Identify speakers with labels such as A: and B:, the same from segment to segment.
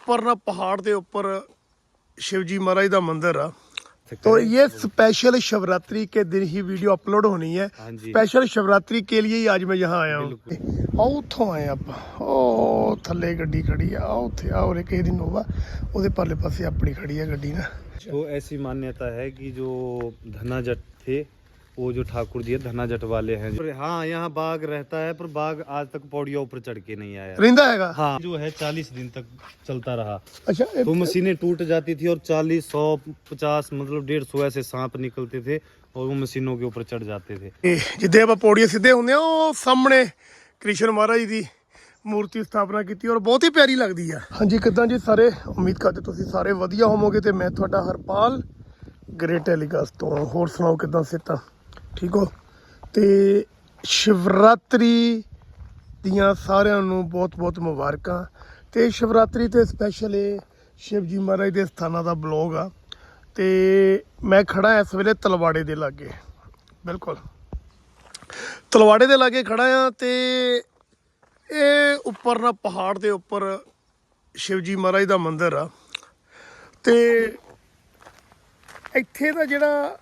A: ਉੱਪਰ ਨਾ ਪਹਾੜ ਦੇ ਉੱਪਰ शिवजी महाराज का मंदिर है तो ये स्पेशल शिवरात्रि के दिन ही वीडियो अपलोड होनी है
B: हाँ जी।
A: स्पेशल शिवरात्रि के लिए ही आज मैं यहाँ आया हूँ ਆਓ ਉੱਥੋਂ ਆਏ ਆਪਾਂ ਉਹ ਥੱਲੇ ਗੱਡੀ ਖੜੀ ਆ ਆਹ ਉੱਥੇ ਆ ਉਰੇ ਕਿਸੇ ਦੀ ਨੋਵਾ ਉਹਦੇ ਪਰਲੇ ਪਾਸੇ ਆਪਣੀ ਖੜੀ ਆ ਗੱਡੀ ਨਾ
B: तो ऐसी मान्यता है कि जो धनाजट थे वो जो ठाकुर जी है धनाजट वाले हैं जो- हाँ यहाँ बाघ रहता है पर बाघ आज तक पौड़ियों ऊपर चढ़ के नहीं आया
A: ਰਹਿੰਦਾ ਹੈਗਾ
B: हाँ जो है चालीस दिन तक चलता रहा
A: ਅੱਛਾ ਇਹ-
B: तो मशीनें टूट जाती थी और चालीस सौ पचास मतलब डेढ़ सौ ऐसे सांप निकलते थे और वो मशीनों के ऊपर चढ़ जाते थे
A: ਇਹ ਜਿੱਦੇ ਆਪਾਂ ਪੌੜੀਆਂ ਸਿੱਧੇ ਹੁੰਦੇ ਆ ਉਹ ਸਾਹਮਣੇ ਕ੍ਰਿਸ਼ਨ ਮਹਾਰਾਜ ਜੀ ਦੀ ਮੂਰਤੀ ਸਥਾਪਨਾ ਕੀਤੀ ਔਰ ਬਹੁਤ ਹੀ ਪਿਆਰੀ ਲੱਗਦੀ ਆ ਹਾਂਜੀ ਕਿਦਾਂ ਜੀ ਸਾਰੇ ਉਮੀਦ ਕਰਦੇ ਤੁਸੀਂ ਸਾਰੇ ਵਧੀਆ ਹੋਵੋਗੇ ਤੇ ਮੈਂ ਤੁਹਾਡਾ ਹਰਪਾਲ ਗ੍ਰੇਟ ਟੈਲੀਕਾਸਟ ਤੋਂ ਹੋਰ ਸੁਣਾਓ ਕਿਦਾਂ ਸਿੱਤਾ ਠੀਕ ਹੋ? ਤੇ ਸ਼ਿਵਰਾਤਰੀ ਦੀਆਂ ਸਾਰਿਆਂ ਨੂੰ ਬਹੁਤ-ਬਹੁਤ ਮੁਬਾਰਕਾਂ। ਤੇ ਸ਼ਿਵਰਾਤਰੀ ਤੇ ਸਪੈਸ਼ਲ ਇਹ ਸ਼ਿਵ ਜੀ ਮਹਾਰਾਜ ਦੇ ਸਥਾਨਾਂ ਦਾ ਬਲੌਗ ਆ। ਤੇ ਮੈਂ ਖੜਾ ਇਸ ਵੇਲੇ ਤਲਵਾੜੇ ਦੇ ਲਾਗੇ। ਬਿਲਕੁਲ। ਤਲਵਾੜੇ ਦੇ ਲਾਗੇ ਖੜਾ ਆ ਤੇ ਇਹ ਉੱਪਰ ਨਾ ਪਹਾੜ ਦੇ ਉੱਪਰ ਸ਼ਿਵਜੀ ਮਹਾਰਾਜ ਦਾ ਮੰਦਿਰ ਆ। ਤੇ ਇੱਥੇ ਦਾ ਜਿਹੜਾ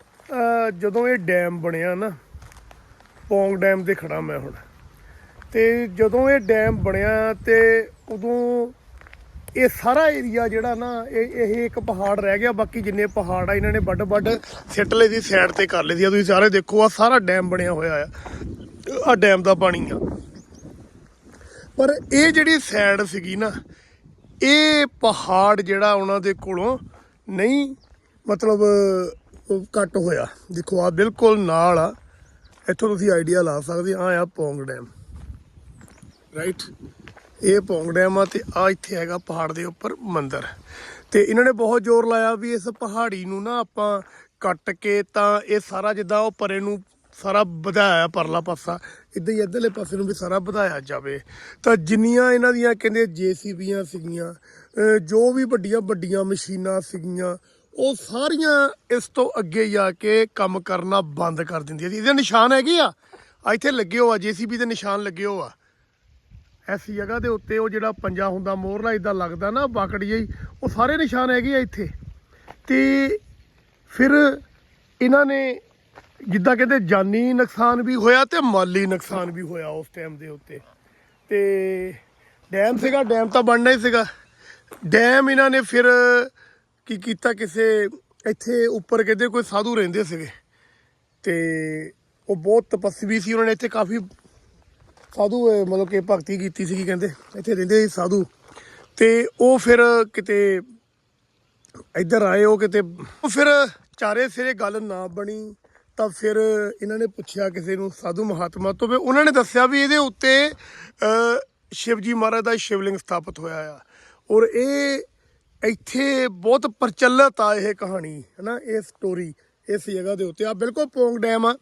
A: ਜਦੋਂ ਇਹ ਡੈਮ ਬਣਿਆ ਨਾ, ਪੌਂਗ ਡੈਮ ਤੇ ਖੜਾ ਮੈਂ ਹੁਣ। ਤੇ ਜਦੋਂ ਇਹ ਡੈਮ ਬਣਿਆ ਤੇ ਉਦੋਂ ਇਹ ਸਾਰਾ ਏਰੀਆ ਜਿਹੜਾ ਨਾ, ਇਹ ਇਹ ਇੱਕ ਪਹਾੜ ਰਹਿ ਗਿਆ, ਬਾਕੀ ਜਿੰਨੇ ਪਹਾੜ ਆ, ਇਹਨਾਂ ਨੇ ਵੱਡ ਵੱਡ ਸਿੱਟਲੇ ਦੀ ਸਾਈਡ ਤੇ ਕਰ ਲਈ ਦੀ ਆ। ਤੁਸੀਂ ਸਾਰੇ ਦੇਖੋ, ਆ ਸਾਰਾ ਡੈਮ ਬਣਿਆ ਹੋਇਆ ਆ। ਆ ਡੈਮ ਦਾ ਪਾਣੀ ਆ। ਪਰ ਇਹ ਜਿਹੜੀ ਸਾਈਡ ਸੀਗੀ ਨਾ, ਇਹ ਪਹਾੜ ਜਿਹੜਾ ਉਹਨਾਂ ਦੇ ਕੋਲੋਂ ਨਹੀਂ, ਮਤਲਬ ਉਹ ਕੱਟ ਹੋਇਆ। ਦੇਖੋ ਆ ਬਿਲਕੁਲ ਨਾਲ ਆ। ਇੱਥੋਂ ਤੁਸੀਂ ਆਈਡੀਆ ਲਾ ਸਕਦੇ ਆ ਆ ਪੌਂਗ ਡੈਮ। ਰਾਈਟ ਇਹ ਪੌਂਗ ਡੈਮ ਆ ਤੇ ਆ ਇੱਥੇ ਹੈਗਾ ਪਹਾੜ ਦੇ ਉੱਪਰ ਮੰਦਿਰ। ਤੇ ਇਹਨਾਂ ਨੇ ਬਹੁਤ ਜ਼ੋਰ ਲਾਇਆ ਵੀ ਇਸ ਪਹਾੜੀ ਨੂੰ ਨਾ ਆਪਾਂ ਕੱਟ ਕੇ ਤਾਂ ਇਹ ਸਾਰਾ ਜਿੱਦਾਂ ਉਹ ਪਰੇ ਨੂੰ ਸਾਰਾ ਵਧਾਇਆ ਪਰਲਾ ਪਾਸਾ, ਇਦਾਂ ਹੀ ਇੱਧਰਲੇ ਪਾਸੇ ਨੂੰ ਵੀ ਸਾਰਾ ਵਧਾਇਆ ਜਾਵੇ। ਤਾਂ ਜਿੰਨੀਆਂ ਇਹਨਾਂ ਦੀਆਂ ਕਹਿੰਦੇ ਜੀਸੀਬੀਆਂ ਸੀਗੀਆਂ ਜੋ ਵੀ ਵੱਡੀਆਂ ਵੱਡੀਆਂ ਮਸ਼ੀਨਾਂ ਸੀਗੀਆਂ ਉਹ ਸਾਰੀਆਂ ਇਸ ਤੋਂ ਅੱਗੇ ਜਾ ਕੇ ਕੰਮ ਕਰਨਾ ਬੰਦ ਕਰ ਦਿੰਦੀਆਂ ਸੀ ਇਹਦੇ ਨਿਸ਼ਾਨ ਹੈਗੇ ਆ। ਇੱਥੇ ਲੱਗੇ ਹੋ ਆ, ਜੀਸੀਬੀ ਦੇ ਨਿਸ਼ਾਨ ਲੱਗੇ ਹੋ ਆ। ਇਸ ਜਗ੍ਹਾ ਦੇ ਉੱਤੇ ਉਹ ਜਿਹੜਾ ਪੰਜਾ ਹੁੰਦਾ, ਮੋਹਰਲਾ ਇਦਾਂ ਲੱਗਦਾ ਨਾ, ਬਾਕੜੀ ਜਿਹੀ, ਉਹ ਸਾਰੇ ਨਿਸ਼ਾਨ ਹੈਗੇ ਆ ਇੱਥੇ। ਤੇ ਫਿਰ ਇਹਨਾਂ ਨੇ ਜਿੱਦਾਂ ਕਹਿੰਦੇ ਜਾਨੀ ਨੁਕਸਾਨ ਵੀ ਹੋਇਆ ਤੇ ਮਾਲੀ ਨੁਕਸਾਨ ਵੀ ਹੋਇਆ ਉਸ ਟਾਈਮ ਦੇ ਉੱਤੇ। ਤੇ ਡੈਮ ਸੀਗਾ, ਡੈਮ ਤਾਂ ਬਣਨਾ ਹੀ ਸੀਗਾ। ਡੈਮ ਇਹਨਾਂ ਨੇ ਫਿਰ ਕੀ ਕੀਤਾ ਕਿਸੇ, ਇੱਥੇ ਉੱਪਰ ਕਹਿੰਦੇ ਕੋਈ ਸਾਧੂ ਰਹਿੰਦੇ ਸੀਗੇ। ਤੇ ਉਹ ਬਹੁਤ ਤਪਸਵੀ ਸੀ, ਉਹਨਾਂ ਨੇ ਇੱਥੇ ਕਾਫੀ ਸਾਧੂ, ਮਤਲਬ ਕਿ ਭਗਤੀ ਕੀਤੀ ਸੀ ਕਹਿੰਦੇ। ਇੱਥੇ ਰਹਿੰਦੇ ਸੀ ਸਾਧੂ। ਤੇ ਉਹ ਫਿਰ ਕਿਤੇ ਇੱਧਰ ਆਏ, ਉਹ ਕਿਤੇ ਫਿਰ ਚਾਰੇ ਸਿਰੇ ਗੱਲ ਨਾ ਬਣੀ, ਤਾਂ ਫਿਰ ਇਹਨਾਂ ਨੇ ਪੁੱਛਿਆ ਕਿਸੇ ਨੂੰ, ਸਾਧੂ ਮਹਾਤਮਾ ਤੋਂ, ਵੀ ਉਹਨਾਂ ਨੇ ਦੱਸਿਆ ਵੀ ਇਹਦੇ ਉੱਤੇ ਸ਼ਿਵਜੀ ਮਹਾਰਾਜ ਦਾ ਸ਼ਿਵਲਿੰਗ ਸਥਾਪਿਤ ਹੋਇਆ ਆ। ਔਰ ਇਹ ਇੱਥੇ ਬਹੁਤ ਪ੍ਰਚਲਿਤ ਆ ਇਹ ਕਹਾਣੀ, ਹਨਾ, ਇਹ ਸਟੋਰੀ ਇਸ ਜਗ੍ਹਾ ਦੇ ਉੱਤੇ। ਆ ਬਿਲਕੁਲ ਪੌਂਗ ਡੈਮ ਆ।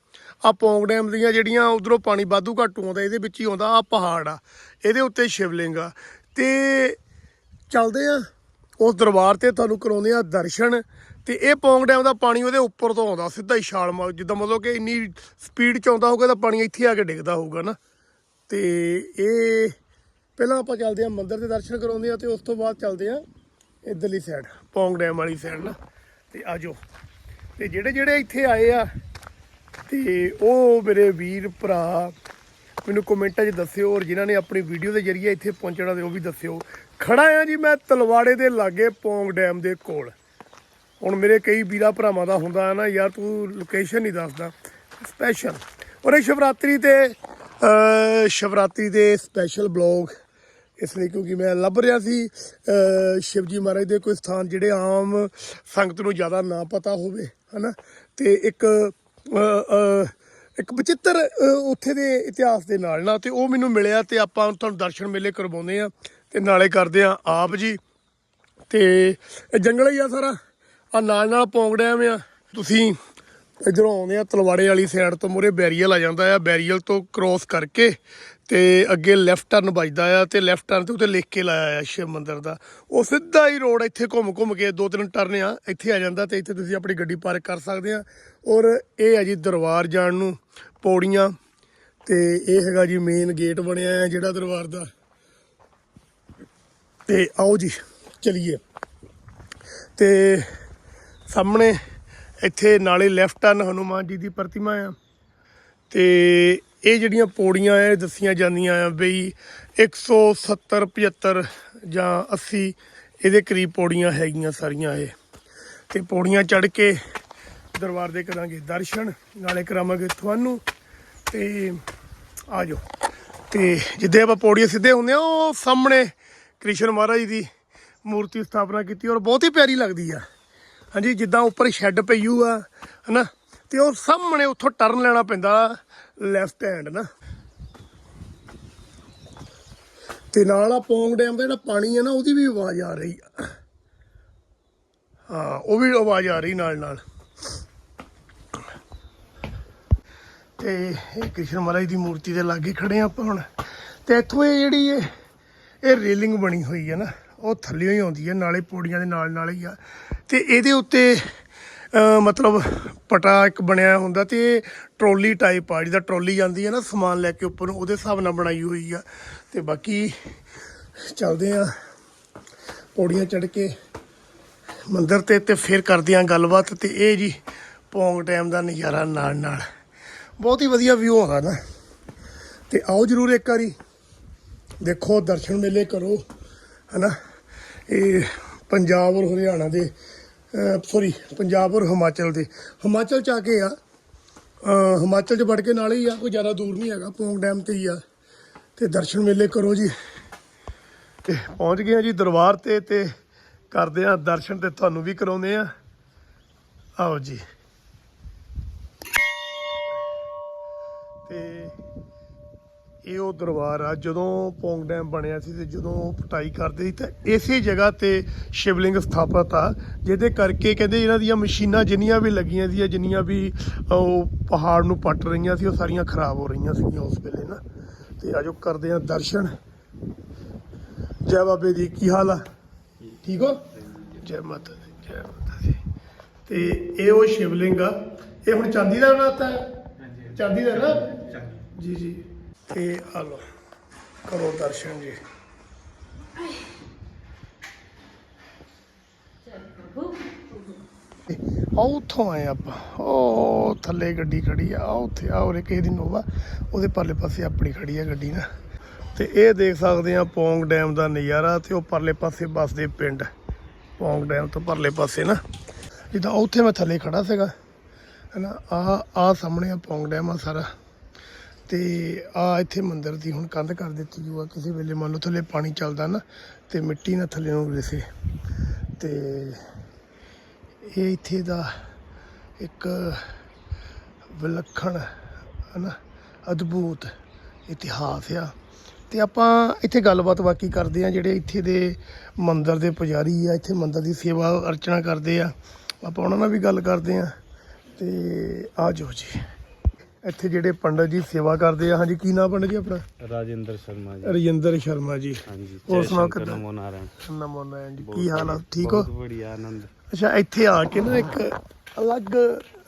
A: ਆ ਪੌਂਗ ਡੈਮ ਦੀਆਂ ਜਿਹੜੀਆਂ ਉਧਰੋਂ ਪਾਣੀ ਵਾਧੂ ਘੱਟ ਆਉਂਦਾ, ਇਹਦੇ ਵਿੱਚ ਹੀ ਆਉਂਦਾ ਆ ਪਹਾੜ ਆ। ਇਹਦੇ ਉੱਤੇ ਸ਼ਿਵਲਿੰਗ ਆ। ਤੇ ਚੱਲਦੇ ਆ, ਉਸ ਦਰਬਾਰ ਤੇ ਤੁਹਾਨੂੰ ਕਰਾਉਂਦੇ ਆ ਦਰਸ਼ਨ। ਤੇ ਇਹ ਪੌਂਗ ਡੈਮ ਦਾ ਪਾਣੀ ਉਹਦੇ ਉੱਪਰ ਤੋਂ ਆਉਂਦਾ, ਸਿੱਧਾ ਹੀ ਛਾਲ ਮਾਰ, ਜਿੱਦਾਂ ਮਤਲਬ ਕਿ ਇੰਨੀ ਸਪੀਡ ਚ ਆਉਂਦਾ ਹੋਊਗਾ ਤਾਂ ਪਾਣੀ ਇੱਥੇ ਆ ਕੇ ਡਿੱਗਦਾ ਹੋਊਗਾ ਨਾ। ਤੇ ਇਹ, ਪਹਿਲਾਂ ਆਪਾਂ ਚੱਲਦੇ ਆ ਮੰਦਿਰ ਦੇ ਦਰਸ਼ਨ ਕਰਾਉਂਦੇ ਆ ਤੇ ਉਸ ਤੋਂ ਬਾਅਦ ਚੱਲਦੇ ਆ ਇਧਰਲੀ ਸਾਈਡ ਪੌਂਗ ਡੈਮ ਵਾਲੀ ਸਾਈਡ ਨਾ। ਤੇ ਆਜੋ ਤੇ ਜਿਹੜੇ ਜਿਹੜੇ ਇੱਥੇ ਆਏ ਆ, ਤੇ ਉਹ ਮੇਰੇ ਵੀਰ ਭਰਾ, ਮੈਨੂੰ ਕਮੈਂਟਾਂ 'ਚ ਦੱਸਿਓ ਔਰ ਜਿਨ੍ਹਾਂ ਨੇ ਆਪਣੀ ਵੀਡੀਓ ਦੇ ਜ਼ਰੀਏ ਇੱਥੇ ਪਹੁੰਚਣਾ ਤੇ ਉਹ ਵੀ ਦੱਸਿਓ। ਖੜਾ ਆ ਜੀ ਮੈਂ ਤਲਵਾੜੇ ਦੇ ਲਾਗੇ ਪੌਂਗ ਡੈਮ ਦੇ ਕੋਲ। ਹੁਣ ਮੇਰੇ ਕਈ ਵੀਰਾ ਭਰਾਵਾਂ ਦਾ ਹੁੰਦਾ ਹੈ ਨਾ, ਯਾਰ ਤੂੰ ਲੋਕੇਸ਼ਨ ਨਹੀਂ ਦੱਸਦਾ। ਸਪੈਸ਼ਲ ਔਰ ਇਹ ਸ਼ਿਵਰਾਤਰੀ ਤੇ ਸ਼ਿਵਰਾਤਰੀ ਦੇ ਸਪੈਸ਼ਲ ਬਲੌਗ ਇਸ ਲਈ ਕਿਉਂਕਿ ਮੈਂ ਲੱਭ ਰਿਹਾ ਸੀ ਸ਼ਿਵਜੀ ਮਹਾਰਾਜ ਦੇ ਕੋਈ ਸਥਾਨ ਜਿਹੜੇ ਆਮ ਸੰਗਤ ਨੂੰ ਜ਼ਿਆਦਾ ਨਾ ਪਤਾ ਹੋਵੇ, ਹਨਾ? ਤੇ ਇੱਕ ਇੱਕ ਵਿਚਿੱਤਰ ਉੱਥੇ ਦੇ ਇਤਿਹਾਸ ਦੇ ਨਾਲ ਨਾ ਤੇ ਉਹ ਮੈਨੂੰ ਮਿਲਿਆ ਤੇ ਆਪਾਂ ਤੁਹਾਨੂੰ ਦਰਸ਼ਨ ਮੇਲੇ ਕਰਵਾਉਂਦੇ ਆ ਤੇ ਨਾਲੇ ਕਰਦੇ ਆ ਆਪ ਜੀ। ਤੇ ਇਹ ਜੰਗਲ ਹੀ ਆ ਸਾਰਾ। ਆ ਨਾਲ ਨਾਲ ਪੌਂਗ ਡੈਮ ਆ ਤੁਸੀਂ ਇਧਰੋਂ ਆਉਂਦੇ ਆ ਤਲਵਾੜੇ ਵਾਲੀ ਸਾਈਡ ਤੋਂ ਮੂਹਰੇ ਬੈਰੀਅਲ ਆ ਜਾਂਦਾ ਆ, ਬੈਰੀਅਲ ਤੋਂ ਕ੍ਰੋਸ ਕਰਕੇ ਤੇ ਅੱਗੇ ਲੈਫਟ ਟਰਨ ਵੱਜਦਾ ਆ ਤੇ ਲੈਫਟ ਟਰਨ ਤੇ ਉੱਤੇ ਲਿਖ ਕੇ ਲਾਇਆ ਆ ਸ਼ਿਵ ਮੰਦਿਰ ਦਾ। ਉਹ ਸਿੱਧਾ ਹੀ ਰੋਡ ਇੱਥੇ ਘੁੰਮ ਘੁੰਮ ਕੇ ਦੋ ਤਿੰਨ ਟਰਨ ਆ, ਇੱਥੇ ਆ ਜਾਂਦਾ ਤੇ ਇੱਥੇ ਤੁਸੀਂ ਆਪਣੀ ਗੱਡੀ ਪਾਰਕ ਕਰ ਸਕਦੇ ਆ। ਔਰ ਇਹ ਆ ਜੀ ਦਰਬਾਰ ਜਾਣ ਨੂੰ ਪੌੜੀਆਂ ਤੇ ਇਹ ਹੈਗਾ ਜੀ ਮੇਨ ਗੇਟ ਬਣਿਆ ਆ ਜਿਹੜਾ ਦਰਬਾਰ ਦਾ। ਤੇ ਆਓ ਜੀ, ਚਲੀਏ। ਤੇ ਸਾਹਮਣੇ ਇੱਥੇ ਨਾਲੇ ਲੈਫਟ ਟਰਨ ਹਨੂਮਾਨ ਜੀ ਦੀ ਪ੍ਰਤਿਮਾ ਆ। ਤੇ ਇਹ ਜਿਹੜੀਆਂ ਪੌੜੀਆਂ ਐ ਦੱਸੀਆਂ ਜਾਂਦੀਆਂ ਆ ਬਈ 170 75 ਜਾਂ 80 ਇਹਦੇ ਕਰੀਬ ਪੌੜੀਆਂ ਹੈਗੀਆਂ ਸਾਰੀਆਂ ਇਹ। ਤੇ ਪੌੜੀਆਂ ਚੜ ਕੇ ਦਰਬਾਰ ਦੇ ਕਰਾਂਗੇ ਦਰਸ਼ਨ, ਨਾਲੇ ਕਰਾਵਾਂਗੇ ਤੁਹਾਨੂੰ। ਤੇ ਆ ਜਾਓ। ਤੇ ਜਿੱਦੇ ਆਪਾਂ ਪੌੜੀਆਂ ਸਿੱਧੇ ਹੁੰਦੇ ਆ, ਉਹ ਸਾਹਮਣੇ ਕ੍ਰਿਸ਼ਨ ਮਹਾਰਾਜ ਦੀ ਮੂਰਤੀ ਸਥਾਪਨਾ ਕੀਤੀ ਔਰ ਬਹੁਤ ਹੀ ਪਿਆਰੀ ਲੱਗਦੀ ਆ। ਹਾਂਜੀ, ਜਿੱਦਾਂ ਉੱਪਰ ਸ਼ੈੱਡ ਪਈੂ ਆ, ਹਨਾ? ਤੇ ਉਹ ਸਾਹਮਣੇ ਉੱਥੋਂ ਟਰਨ ਲੈਣਾ ਪੈਂਦਾ ਲੈਫਟ ਹੈਂਡ ਨਾ ਤੇ ਨਾਲ ਆ ਪੌਂਗ ਡੈਮ ਦਾ ਜਿਹੜਾ ਪਾਣੀ ਆ ਨਾ, ਉਹਦੀ ਵੀ ਆਵਾਜ਼ ਆ ਰਹੀ ਆ। ਹਾਂ, ਉਹ ਵੀ ਆਵਾਜ਼ ਆ ਰਹੀ ਨਾਲ ਨਾਲ ਤੇ ਇਹ ਕ੍ਰਿਸ਼ਨ ਮਹਾਰਾਜ ਦੀ ਮੂਰਤੀ ਦੇ ਲਾਗੇ ਖੜੇ ਆ ਆਪਾਂ ਹੁਣ। ਤੇ ਇੱਥੋਂ ਇਹ ਜਿਹੜੀ ਇਹ ਇਹ ਰੇਲਿੰਗ ਬਣੀ ਹੋਈ ਹੈ ਨਾ। ਉਹ ਥੱਲੇ ਹੀ ਆਉਂਦੀ ਹੈ, ਨਾਲੇ ਪੌੜੀਆਂ ਦੇ ਨਾਲ ਨਾਲ ਹੀ ਆ। ਤੇ ਇਹਦੇ ਉੱਤੇ ਮਤਲਬ ਪਟਾ ਇੱਕ ਬਣਿਆ ਹੁੰਦਾ ਤੇ ਟਰੋਲੀ ਟਾਈਪ ਆ, ਜਿਹਦਾ ਟਰੋਲੀ ਜਾਂਦੀ ਹੈ ਨਾ, ਸਮਾਨ ਲੈ ਕੇ ਉੱਪਰ ਨੂੰ ਉਹਦੇ ਹਿਸਾਬ ਨਾਲ ਬਣਾਈ ਹੋਈ ਆ। ਤੇ ਬਾਕੀ ਚੱਲਦੇ ਆ, ਪੌੜੀਆਂ ਚੜ ਕੇ ਮੰਦਰ ਤੇ ਤੇ ਫਿਰ ਕਰਦੇ ਆ ਗੱਲਬਾਤ। ਤੇ ਇਹ ਜੀ, ਪੌਂਗ ਟਾਈਮ ਦਾ ਨਜ਼ਾਰਾ ਨਾਲ ਨਾਲ। ਬਹੁਤ ਹੀ ਵਧੀਆ ਵਿਊ ਆਉਂਦਾ ਨਾ। ਤੇ ਆਓ ਜਰੂਰ ਇੱਕ ਵਾਰੀ ਦੇਖੋ, ਦਰਸ਼ਨ ਮੇਲੇ ਕਰੋ, ਹਨਾ? ਇਹ ਪੰਜਾਬ ਔਰ ਹਰਿਆਣਾ ਦੇ ਸੌਰੀ ਪੰਜਾਬ ਔਰ ਹਿਮਾਚਲ ਦੇ। ਹਿਮਾਚਲ ਚ ਆ ਕੇ ਆ। ਹਿਮਾਚਲ ਚ ਵੜ ਕੇ ਨਾਲ ਹੀ ਆ, ਕੋਈ ਜ਼ਿਆਦਾ ਦੂਰ ਨਹੀਂ ਹੈਗਾ, ਪੌਂਗ ਡੈਮ ਤੇ ਹੀ ਆ। ਤੇ ਦਰਸ਼ਨ ਮੇਲੇ ਕਰੋ ਜੀ। ਤੇ ਪਹੁੰਚ ਗਏ ਆ ਜੀ ਦਰਬਾਰ ਤੇ ਤੇ ਕਰਦੇ ਆ ਦਰਸ਼ਨ ਤੇ ਤੁਹਾਨੂੰ ਵੀ ਕਰਾਉਂਦੇ ਆ। ਆਓ ਜੀ। ਤੇ ਇਹ ਉਹ ਦਰਬਾਰ ਆ ਜਦੋਂ ਪੌਂਗ ਡੈਮ ਬਣਿਆ ਸੀ ਤੇ ਜਦੋਂ ਪਟਾਈ ਕਰਦੇ ਸੀ ਤਾਂ ਇਸੇ ਜਗ੍ਹਾ ਤੇ ਸ਼ਿਵਲਿੰਗ ਸਥਾਪਿਤ ਆ ਜਿਹਦੇ ਕਰਕੇ ਕਹਿੰਦੇ ਇਹਨਾਂ ਦੀਆਂ ਮਸ਼ੀਨਾਂ ਜਿੰਨੀਆਂ ਵੀ ਲੱਗੀਆਂ ਸੀ ਜਿੰਨੀਆਂ ਵੀ ਉਹ ਪਹਾੜ ਨੂੰ ਪੱਟ ਰਹੀਆਂ ਸੀ ਉਹ ਸਾਰੀਆਂ ਖਰਾਬ ਹੋ ਰਹੀਆਂ ਸੀਗੀਆਂ ਉਸ ਵੇਲੇ ਨਾ। ਤੇ ਆਜੋ ਕਰਦੇ ਆ ਦਰਸ਼ਨ। ਜੈ ਬਾਬੇ ਦੀ ਕੀ ਹਾਲ ਆ? ਠੀਕ ਹੋ? ਜੈ ਮਾਤਾ ਦੀ ਜੈ ਮਾਤਾ ਦੀ। ਤੇ ਇਹ ਉਹ ਸ਼ਿਵਲਿੰਗ ਆ ਇਹ ਹੁਣ ਚਾਂਦੀ ਦਾ ਬਣਾਤਾ ਹੈ ਚਾਂਦੀ ਦਾ ਨਾ ਜੀ ਜੀ। ਤੇ ਆ ਲੋ ਕਰੋ ਦਰਸ਼ਨ ਜੀ। ਆ ਉੱਥੋਂ ਆਏ ਆਪਾਂ। ਉਹ ਥੱਲੇ ਗੱਡੀ ਖੜੀ ਆ ਆਹ ਉੱਥੇ ਆ ਉਰੇ ਕਿਸੇ ਦੀ ਨੋਵਾ। ਉਹਦੇ ਪਰਲੇ ਪਾਸੇ ਆਪਣੀ ਖੜੀ ਆ ਗੱਡੀ ਨਾ। ਤੇ ਇਹ ਦੇਖ ਸਕਦੇ ਆ ਪੌਂਗ ਡੈਮ ਦਾ ਨਜ਼ਾਰਾ ਤੇ ਉਹ ਪਰਲੇ ਪਾਸੇ ਬਸਦੇ ਪਿੰਡ। ਪੌਂਗ ਡੈਮ ਤੋਂ ਪਰਲੇ ਪਾਸੇ ਨਾ। ਜਿੱਦਾਂ ਉੱਥੇ ਮੈਂ ਥੱਲੇ ਖੜਾ ਸੀਗਾ। ਹਨਾ ਆ ਆ ਸਾਹਮਣੇ ਆ ਪੌਂਗ ਡੈਮ ਆ ਸਾਰਾ। ਤੇ ਆ ਇੱਥੇ ਮੰਦਿਰ ਦੀ ਹੁਣ ਕੰਧ ਕਰ ਦਿੱਤੀ ਜੂਆ ਕਿਸੇ ਵੇਲੇ ਮੰਨ ਲਓ ਥੱਲੇ ਪਾਣੀ ਚੱਲਦਾ ਨਾ ਤੇ ਮਿੱਟੀ ਨਾ ਥੱਲੇ ਨੂੰ ਰਿਸੇ ਤੇ ਇਹ ਇੱਥੇ ਦਾ ਇੱਕ ਵਿਲੱਖਣ ਹਨਾ, ਅਦਭੁਤ ਇਤਿਹਾਸ ਆ। ਤੇ ਆਪਾਂ ਇੱਥੇ ਗੱਲਬਾਤ ਬਾਕੀ ਕਰਦੇ ਆ, ਜਿਹੜੇ ਇੱਥੇ ਦੇ ਮੰਦਿਰ ਦੇ ਪੁਜਾਰੀ ਆ, ਇੱਥੇ ਮੰਦਿਰ ਦੀ ਸੇਵਾ ਅਰਚਨਾ ਕਰਦੇ ਆ। ਆਪਾਂ ਉਹਨਾਂ ਨਾਲ ਵੀ ਗੱਲ ਕਰਦੇ ਆ ਤੇ ਆ ਜਾਓ ਜੀ। ਇੱਥੇ ਜਿਹੜੇ ਪੰਡਤ ਜੀ ਸੇਵਾ ਕਰਦੇ ਆ। ਹਾਂਜੀ ਕੀ ਨਾਮ ਪੰਡਤ ਜੀ ਆਪਣਾ? ਰਾਜਿੰਦਰ ਸ਼ਰਮਾ ਜੀ।
B: ਰਜਿੰਦਰ ਸ਼ਰਮਾ
A: ਜੀ।
B: ਹਾਂਜੀ
A: ਹੋਰ
B: ਸੁਣਾਓ
A: ਕਿੱਦਾਂ?
B: ਨਮੋ ਨਾਰਾਇਣ।
A: ਨਮੋ ਨਾਰਾਇਣ ਜੀ ਕੀ ਹਾਲ ਆ? ਠੀਕ ਹੋ?
B: ਬਹੁਤ ਬੜੀਆ ਆਨੰਦ।
A: ਅੱਛਾ ਇੱਥੇ ਆ ਕੇ ਨਾ ਇੱਕ ਅਲੱਗ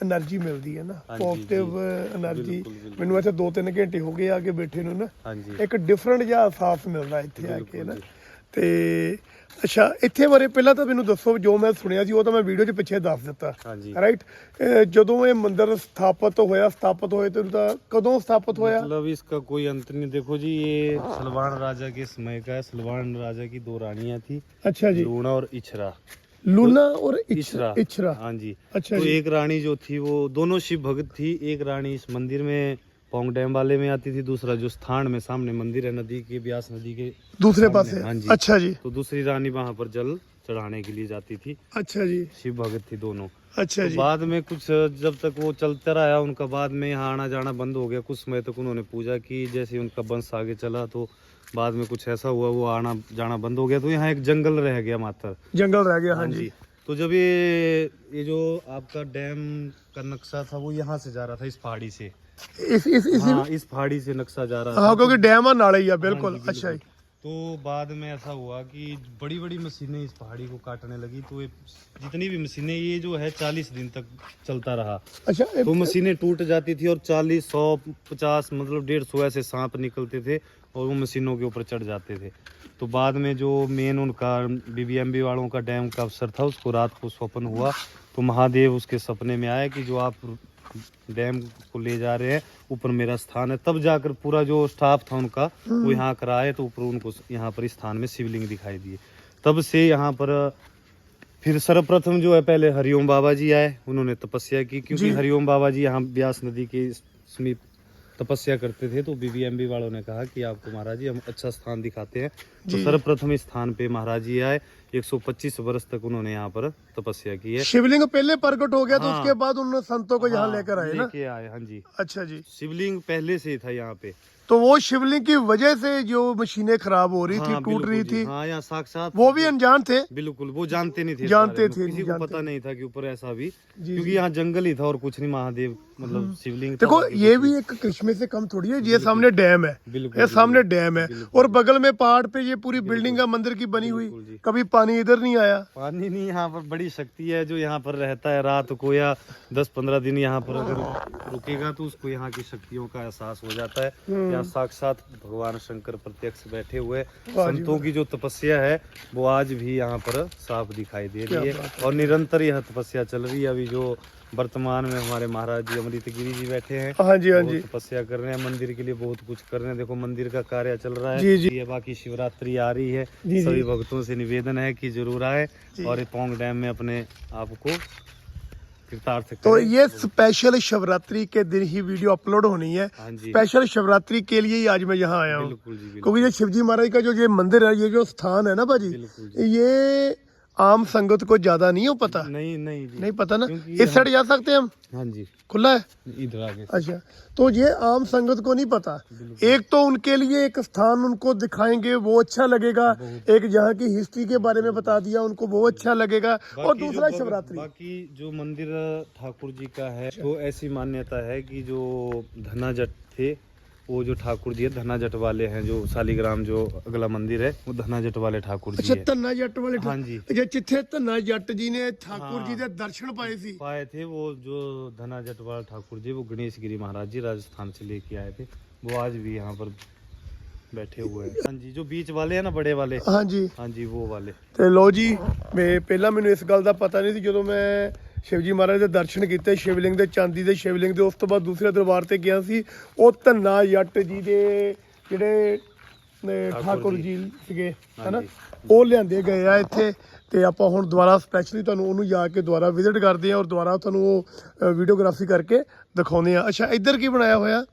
A: એનર્ਜੀ ਮਿਲਦੀ ਹੈ ਨਾ
B: ਹਾਂਜੀ,
A: ਪੋਜ਼ਿਟਿਵ એનર્ਜੀ ਮੈਨੂੰ ਇੱਥੇ 2-3 ਘੰਟੇ ਹੋ ਗਏ ਆ ਕੇ ਬੈਠੇ ਨੂੰ ਨਾ।
B: ਹਾਂਜੀ।
A: ਇੱਕ ਡਿਫਰੈਂਟ ਜਿਹਾ ਅਹਿਸਾਸ ਮਿਲਦਾ ਇੱਥੇ ਆ ਕੇ ਨਾ। ਤੇ ਅੱਛਾ ਇੱਥੇ ਬਾਰੇ ਪਹਿਲਾਂ ਤਾਂ ਮੈਨੂੰ ਦੱਸੋ ਜੋ ਮੈਂ ਸੁਣਿਆ ਸੀ ਉਹ ਤਾਂ ਮੈਂ ਵੀਡੀਓ 'ਚ ਪਿੱਛੇ ਦੱਸ ਦਿੱਤਾ
B: हाँ जी
A: ਰਾਈਟ ਜਦੋਂ ਇਹ ਮੰਦਿਰ ਸਥਾਪਿਤ ਹੋਇਆ ਸਥਾਪਿਤ ਹੋਏ ਤੇ ਤਾਂ ਕਦੋਂ ਸਥਾਪਿਤ ਹੋਇਆ
B: मतलब इसका कोई अंत नहीं देखो जी ये सलवान राजा के समय का है सलवान राजा की दो रानियां थी
A: ਅੱਛਾ ਜੀ
B: लूणा और इछरा
A: ਲੂਨਾ ਔਰ ਇਛਰਾ
B: इछरा
A: ਇਛਰਾ
B: हाँ जी
A: अच्छा
B: तो
A: जी।
B: एक रानी जो थी वो दोनों शिव भक्त थी एक रानी इस मंदिर में पोंग डैम वाले में आती थी दूसरा जो स्थान में सामने मंदिर है नदी के ब्यास नदी के दूसरे
A: पास?
B: हाँ जी।
A: अच्छा जी।
B: तो दूसरी रानी वहाँ पर जल चढ़ाने के लिए जाती थी।
A: अच्छा जी।
B: शिव भगत थी दोनों।
A: अच्छा
B: तो
A: जी।
B: बाद में कुछ जब तक वो चलता रहा उनका बाद में यहाँ आना जाना बंद हो गया। कुछ समय तक उन्होंने पूजा की जैसे उनका वंश आगे चला तो बाद में कुछ ऐसा हुआ वो आना जाना बंद हो गया। तो यहाँ एक जंगल रह गया मात्र।
A: जंगल रह गया
B: हाँ,
A: हाँ
B: जी। तो जब ये ये जो आपका डैम का नक्शा था वो यहाँ से जा रहा था इस पहाड़ी से।
A: इस इस इस
B: हाँ, इस पहाड़ी से नक्शा जा रहा
A: हाँ क्योंकि डैम और नाला ही है
B: हाँ बिल्कुल
A: अच्छा ही
B: तो बाद में ऐसा हुआ कि बड़ी बड़ी मशीनें इस पहाड़ी को काटने लगी तो ये जितनी भी मशीनें ये जो है चालीस दिन तक चलता रहा।
A: अच्छा
B: तो मशीनें टूट जाती थी और चालीस सौ पचास मतलब डेढ़ सौ ऐसे सांप निकलते थे और वो मशीनों के ऊपर चढ़ जाते थे। तो बाद में जो मेन उनका बीबीएमबी वालों का डैम का अवसर था उसको रात को स्वप्न हुआ। तो महादेव उसके सपने में आया कि जो आप डैम को ले जा रहे हैं ऊपर मेरा स्थान है। तब जाकर पूरा जो स्टाफ था उनका वो यहाँ कर आए तो ऊपर उनको यहाँ पर स्थान में शिवलिंग दिखाई दिए। तब से यहाँ पर फिर सर्वप्रथम जो है पहले हरिओम बाबा जी आए उन्होंने तपस्या की। क्योंकि हरिओम बाबा जी यहाँ ब्यास नदी के समीप तपस्या करते थे तो बीबीएमबी वालों ने कहा कि आपको महाराज जी हम अच्छा स्थान दिखाते हैं। तो सर्वप्रथम इस स्थान पे महाराज जी आए 125 वर्ष तक उन्होंने यहाँ पर तपस्या की है
A: शिवलिंग पहले प्रकट हो गया तो
B: हाँ।
A: उसके बाद उन संतों को यहाँ
B: हाँ,
A: लेकर आए ना
B: लेके आए हाँ जी
A: अच्छा जी
B: शिवलिंग पहले से ही था यहाँ पे
A: तो वो शिवलिंग की वजह से जो मशीनें खराब हो रही थी
B: हाँ,
A: टूट रही थी।
B: हाँ यहाँ साक्षात
A: वो भी अनजान थे।
B: बिल्कुल वो जानते नहीं थे
A: जानते थे,
B: किसी को पता नहीं था कि ऊपर ऐसा भी क्योंकि यहाँ जंगल ही था और कुछ नहीं महादेव मतलब शिवलिंग
A: देखो ये भी एक करिश्मे से कम थोड़ी है ये सामने डैम है। ये सामने डैम है। और बगल में पहाड़ पे ये पूरी बिल्डिंग है मंदिर की बनी हुई कभी पानी इधर नहीं आया।
B: पानी नहीं यहाँ पर बड़ी शक्ति है जो यहाँ पर रहता है रात को या दस पंद्रह दिन यहाँ पर अगर रुकेगा तो उसको यहाँ की शक्तियों का एहसास हो जाता है।
A: हम्म।
B: यहाँ साक्षात भगवान शंकर प्रत्यक्ष बैठे हुए संतों की जो तपस्या है वो आज भी यहाँ पर साफ़ दिखाई दे रही है और निरंतर यह तपस्या चल रही है। अभी जो वर्तमान में हमारे महाराज जी अमृत गिरी जी बैठे हैं
A: हाँ जी हाँ जी।
B: तपस्या कर रहे हैं। मंदिर के लिए बहुत कुछ कर रहे हैं। देखो मंदिर का कार्य चल रहा है।
A: जी, जी।
B: ये बाकी शिवरात्रि आ रही है। सभी भक्तों से निवेदन है कि ज़रूर आए और ये पोंग डैम में अपने आप को कृतार्थ
A: तो ये स्पेशल शिवरात्रि के दिन ही वीडियो अपलोड होनी है।
B: हाँ
A: स्पेशल शिवरात्रि के लिए ही आज मैं यहाँ आया हूँ।
B: जी
A: क्योंकि ये शिवजी महाराज का जो ये मंदिर है ये जो स्थान है ना भाजी ये आम संगत को ज़्यादा नहीं हो पता?
B: नहीं नहीं जी।
A: नहीं पता ना? इस साइड जा सकते हैं हम?
B: हाँ जी।
A: खुला है?
B: इधर आगे।
A: अच्छा तो ये आम संगत को नहीं पता। एक तो उनके लिए एक स्थान उनको दिखाएँगे वो अच्छा लगेगा। एक यहाँ की हिस्ट्री के बारे में बता दिया उनको वो अच्छा लगेगा। और दूसरा शिवरात्रि।
B: बाकी जो मंदिर ठाकुर जी का है वो ऐसी मान्यता है की जो धना जट थे वो जो ठाकुर जी है धना जट वाले हैं जो सालीग्राम जो ਅਗਲਾ ਮੰਦਿਰ ਹੈ ਉਹ ਧਨਾ ਜੱਟ ਵਾਲੇ ਠਾਕੁਰ ਜੀ
A: ਅੱਛਾ
B: ਹੈ
A: ਧੰਨਾ ਜੱਟ ਵਾਲੇ ਠਾ-
B: ਹਾਂਜੀ।
A: ਅੱਛਾ ਜਿੱਥੇ ਧੰਨਾ ਜੱਟ ਜੀ ਨੇ
B: ਠਾਕੁਰ
A: ਜੀ ਦੇ ਦਰਸ਼ਨ ਪਾਏ ਸੀ
B: पाए थे वो जो धना जटवाल ठाकुर जी वो गणेश गिरी महाराज जी राजस्थान से लेके आए थे वो आज भी यहाँ पर बैठे हुए हैं हाँ जी जो बीच वाले हैं ना बड़े वाले
A: ਹਾਂਜੀ
B: हाँ जी वो वाले
A: ਤੇ ਲੋ ਜੀ ਮੈਂ ਪਹਿਲਾਂ ਮੈਨੂੰ ਇਸ ਗੱਲ ਦਾ ਪਤਾ ਨਹੀਂ ਸੀ ਜਦੋਂ ਮੈਂ ਸ਼ਿਵਜੀ ਮਹਾਰਾਜ ਦੇ ਦਰਸ਼ਨ ਕੀਤੇ ਸ਼ਿਵਲਿੰਗ ਦੇ ਚਾਂਦੀ ਦੇ ਸ਼ਿਵਲਿੰਗ ਦੇ ਉਸ ਤੋਂ ਬਾਅਦ ਦੂਸਰੇ ਦਰਬਾਰ ਤੇ ਗਿਆ ਸੀ ਉਹ ਧੰਨਾ ਜੱਟ ਜੀ ਦੇ ਜਿਹੜੇ ਨੇ ਠਾਕੁਰ ਜੀ ਸੀਗੇ ਹਨਾ
B: ਹਾਂਜੀ।
A: ਉਹ ਲਿਆਂਦੇ ਗਏ ਆ ਇੱਥੇ ਤੇ ਆਪਾਂ ਹੁਣ ਦੁਬਾਰਾ ਸਪੈਸ਼ਲੀ ਤੁਹਾਨੂੰ ਉਹਨੂੰ ਜਾ ਕੇ ਦੁਬਾਰਾ ਵਿਜ਼ਿਟ ਕਰਦੇ ਆ ਔਰ ਦੁਬਾਰਾ ਤੁਹਾਨੂੰ ਉਹ ਵੀਡੀਓਗ੍ਰਾਫੀ ਕਰਕੇ ਦਿਖਾਉਂਦੇ ਆ ਅੱਛਾ ਇੱਧਰ ਕੀ ਬਣਾਇਆ ਹੋਇਆ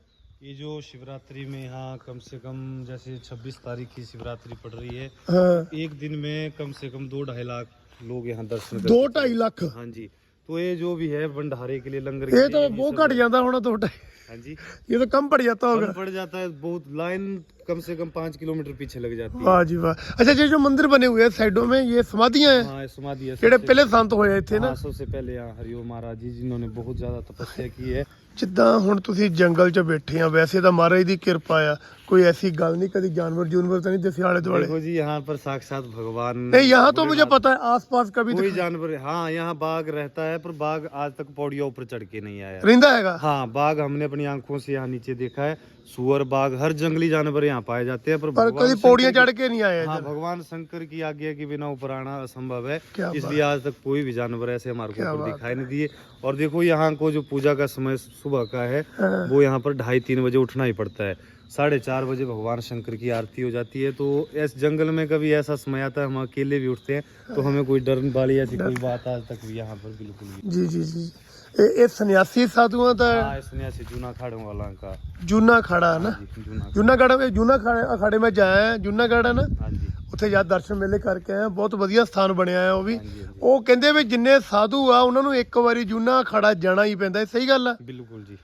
B: ये जो शिवरात्रि में यहाँ कम से कम जैसे 26 तारीख की शिवरात्रि पड़ रही है
A: ਹਾਂ
B: एक दिन में कम से कम दो ढाई लाख लोग यहाँ दर्शन
A: ਦੋ
B: करते
A: ਢਾਈ ਲੱਖ
B: हैं। हाँ जी तो ये जो भी है भंडारे के लिए लंगर के ये
A: लिए
B: तो
A: बहुत घट जाता होना तो
B: हाँ जी
A: ये तो कम पड़ जाता होगा
B: कम पड़ जाता है बहुत लाइन कम से कम पाँच किलोमीटर पीछे लग जाती है
A: वाह जी वाह अच्छा ये जो मंदिर बने हुए हैं साइडों में ये समाधियां हैं
B: हाँ ये समाधि है
A: ਜਿਹੜੇ
B: सबसे-
A: ਪਹਿਲੇ ਸੰਤ ਹੋਏ ਇੱਥੇ ਨਾ
B: हाँ, सबसे पहले यहाँ हरिओम महाराज जी जिन्होंने बहुत ज्यादा तपस्या की है
A: ਜਿੱਦਾਂ ਹੁਣ ਤੁਸੀਂ ਜੰਗਲ 'ਚ ਬੈਠੇ ਆ ਵੈਸੇ ਤਾਂ ਮਹਾਰਾਜ ਦੀ ਕਿਰਪਾ ਆ ਕੋਈ ਐਸੀ ਗੱਲ ਨਹੀਂ ਕਦੀ ਜਾਨਵਰ ਜੂਨਵਰ ਤਾਂ ਨਹੀਂ ਦਿਸੇ ਆਲੇ ਦੁਆਲੇ
B: देखो जी यहाँ पर साक्षात भगवान
A: नहीं यहाँ तो मुझे
B: भोलेनाथ-
A: पता है आसपास कभी
B: कोई
A: दिख-
B: जानवर हाँ यहाँ बाघ रहता है पर बाघ आज तक पौड़ियों ऊपर चढ़ के नहीं आया
A: ਰਹਿੰਦਾ ਹੈਗਾ
B: हाँ बाघ हमने अपनी आंखों से यहाँ नीचे देखा है सुअर बाघ हर जंगली जानवर यहाँ यहाँ पाए जाते हैं पर,
A: पर कभी पौड़ियाँ चढ़ के नहीं
B: आए हाँ, भगवान शंकर की आज्ञा के बिना ऊपर आना असंभव है। इसलिए आज तक कोई भी जानवर ऐसे हमारे को दिखाई नहीं दिए। और देखो यहाँ को जो पूजा का समय सुबह का है
A: हाँ।
B: वो यहाँ पर ढाई तीन बजे उठना ही पड़ता है। साढ़े चार बजे भगवान शंकर की आरती हो जाती है तो इस जंगल में कभी ऐसा समय आता है हम अकेले भी उठते हैं तो हाँ। हमें कोई डर वाली ऐसी कोई बात आज तक भी यहाँ पर बिल्कुल
A: जी जी जी। ਇਹ ਇਹ ਸੰन्यासी ਸਾਧੂਆਂ ਦਾ
B: है। हाँ इसने ऐसे जूना खाड़ों वाला का
A: ਜੂਨਾ ਖੜਾ ਹੈ ਨਾ?
B: जी, जूना
A: ਜੂਨਾ ਜੂਨਾ ਖੜਾ ਅਖਾੜੇ ਮੈਂ ਜਾਇਆ ਜੂਨਾ ਖੜਾ ਨਾ।
B: हाँ
A: ਉੱਥੇ ਜਾ ਦਰਸ਼ਨ ਮੇਲੇ ਕਰਕੇ ਆਇਆ ਬਹੁਤ ਵਧੀਆ ਸਥਾਨ ਬਣਿਆ ਹੈ ਉਹ ਵੀ। ਉਹ ਕਹਿੰਦੇ ਵੀ ਜਿੰਨੇ ਸਾਧੂ ਆ ਉਹਨਾਂ ਨੂੰ ਇੱਕ ਵਾਰੀ ਜੂਨਾ ਅਖਾੜਾ ਜਾਣਾ ਹੀ ਪੈਂਦਾ ਹੈ। ਸਹੀ ਗੱਲ ਆ?
B: ਬਿਲਕੁਲ जी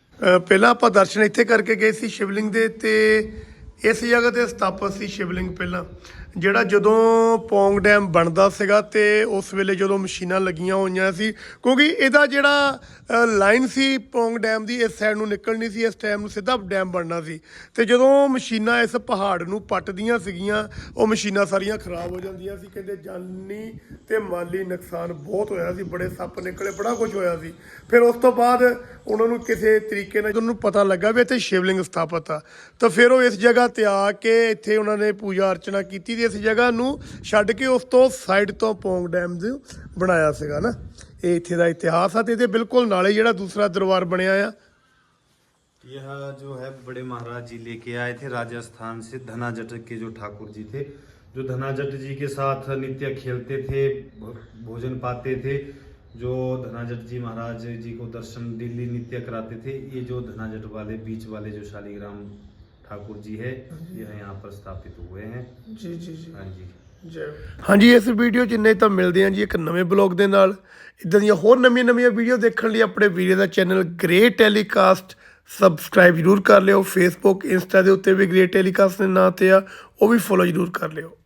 A: ਪਹਿਲਾਂ ਆਪਾਂ ਦਰਸ਼ਨ ਇੱਥੇ ਕਰਕੇ ਗਏ ਸੀ ਸ਼ਿਵਲਿੰਗ ਦੇ ਤੇ ਇਸ ਜਗ੍ਹਾ ਤੇ ਸਥਾਪਿਤ ਸੀ ਸ਼ਿਵਲਿੰਗ ਪਹਿਲਾਂ। ਜਿਹੜਾ ਜਦੋਂ ਪੌਂਗ ਡੈਮ ਬਣਦਾ ਸੀਗਾ ਤੇ ਉਸ ਵੇਲੇ ਜਦੋਂ ਮਸ਼ੀਨਾਂ ਲੱਗੀਆਂ ਹੋਈਆਂ ਸੀ, ਕਿਉਂਕਿ ਇਹਦਾ ਜਿਹੜਾ ਲਾਈਨ ਸੀ ਪੌਂਗ ਡੈਮ ਦੀ, ਇਸ ਸਾਈਡ ਨੂੰ ਨਿਕਲਣੀ ਸੀ, ਇਸ ਟਾਈਮ ਨੂੰ ਸਿੱਧਾ ਡੈਮ ਬਣਨਾ ਸੀ। ਤੇ ਜਦੋਂ ਮਸ਼ੀਨਾਂ ਇਸ ਪਹਾੜ ਨੂੰ ਪੱਟਦੀਆਂ ਸੀਗੀਆਂ, ਉਹ ਮਸ਼ੀਨਾਂ ਸਾਰੀਆਂ ਖਰਾਬ ਹੋ ਜਾਂਦੀਆਂ ਸੀ। ਕਹਿੰਦੇ ਜਾਨੀ ਤੇ ਮਾਲੀ ਨੁਕਸਾਨ ਬਹੁਤ ਹੋਇਆ ਸੀ, ਬੜੇ ਸੱਪ ਨਿਕਲੇ, ਬੜਾ ਕੁਝ ਹੋਇਆ ਸੀ। ਫਿਰ ਉਸ ਤੋਂ ਬਾਅਦ ਉਹਨਾਂ ਨੂੰ ਕਿਸੇ ਤਰੀਕੇ ਨਾਲ ਉਹਨਾਂ ਨੂੰ ਪਤਾ ਲੱਗਾ ਵੀ ਇੱਥੇ ਸ਼ਿਵਲਿੰਗ ਸਥਾਪਿਤ ਆ, ਤਾਂ ਫਿਰ ਉਹ ਇਸ ਜਗ੍ਹਾ ਤੇ ਆ ਕੇ ਇੱਥੇ ਉਹਨਾਂ ਨੇ ਪੂਜਾ ਅਰਚਨਾ ਕੀਤੀ ਤੇ ਇਸ ਜਗ੍ਹਾ ਨੂੰ ਛੱਡ ਕੇ ਉਸ ਤੋਂ ਸਾਈਡ ਤੋਂ ਪੌਂਗ ਡੈਮ ਦੇ ਬਣਾਇਆ ਸੀਗਾ ਨਾ ਇਹ ਇੱਥੇ ਦਾ ਇਤਿਹਾਸ ਆ ਤੇ ਇਹਦੇ ਬਿਲਕੁਲ ਨਾਲੇ ਜਿਹੜਾ ਦੂਸਰਾ ਦਰਬਾਰ ਬਣਿਆ ਆ
B: यह जो है बड़े महाराज जी लेके आए थे राजस्थान से धनाजट के जो ठाकुर जी थे जो धनाजट जी के साथ नित्य खेलते थे भो- भोजन पाते थे जो धनाजट जी महाराज जी को दर्शन दिल्ली नित्य कराते थे ये जो धनाजट वाले बीच वाले जो शालीग्राम ठाकुर जी है यह यहाँ पर स्थापित हुए हैं
A: ਜੀ ਜੀ ਜੀ
B: हाँ जी
A: ਹਾਂਜੀ ਇਸ ਵੀਡੀਓ 'ਚ ਇੰਨੇ ਤਾਂ ਮਿਲਦੇ ਆਂ ਜੀ ਇੱਕ ਨਵੇਂ ਬਲੌਗ ਦੇ ਨਾਲ ਇਦਾਂ ਦੀਆਂ ਹੋਰ ਨਵੀਆਂ ਨਵੀਆਂ ਵੀਡੀਓ ਦੇਖਣ ਲਈ ਆਪਣੇ ਵੀਡੀਓ ਦਾ ਚੈਨਲ ਗ੍ਰੇਟ ਟੈਲੀਕਾਸਟ ਸਬਸਕ੍ਰਾਈਬ ਜ਼ਰੂਰ ਕਰ ਲਿਓ ਫੇਸਬੁੱਕ ਇੰਸਟਾ ਦੇ ਉੱਤੇ ਵੀ ਗ੍ਰੇਟ ਟੈਲੀਕਾਸਟ ਦੇ ਨਾਂ ਤੇ ਆ ਉਹ ਵੀ ਫੋਲੋ ਜ਼ਰੂਰ ਕਰ ਲਿਓ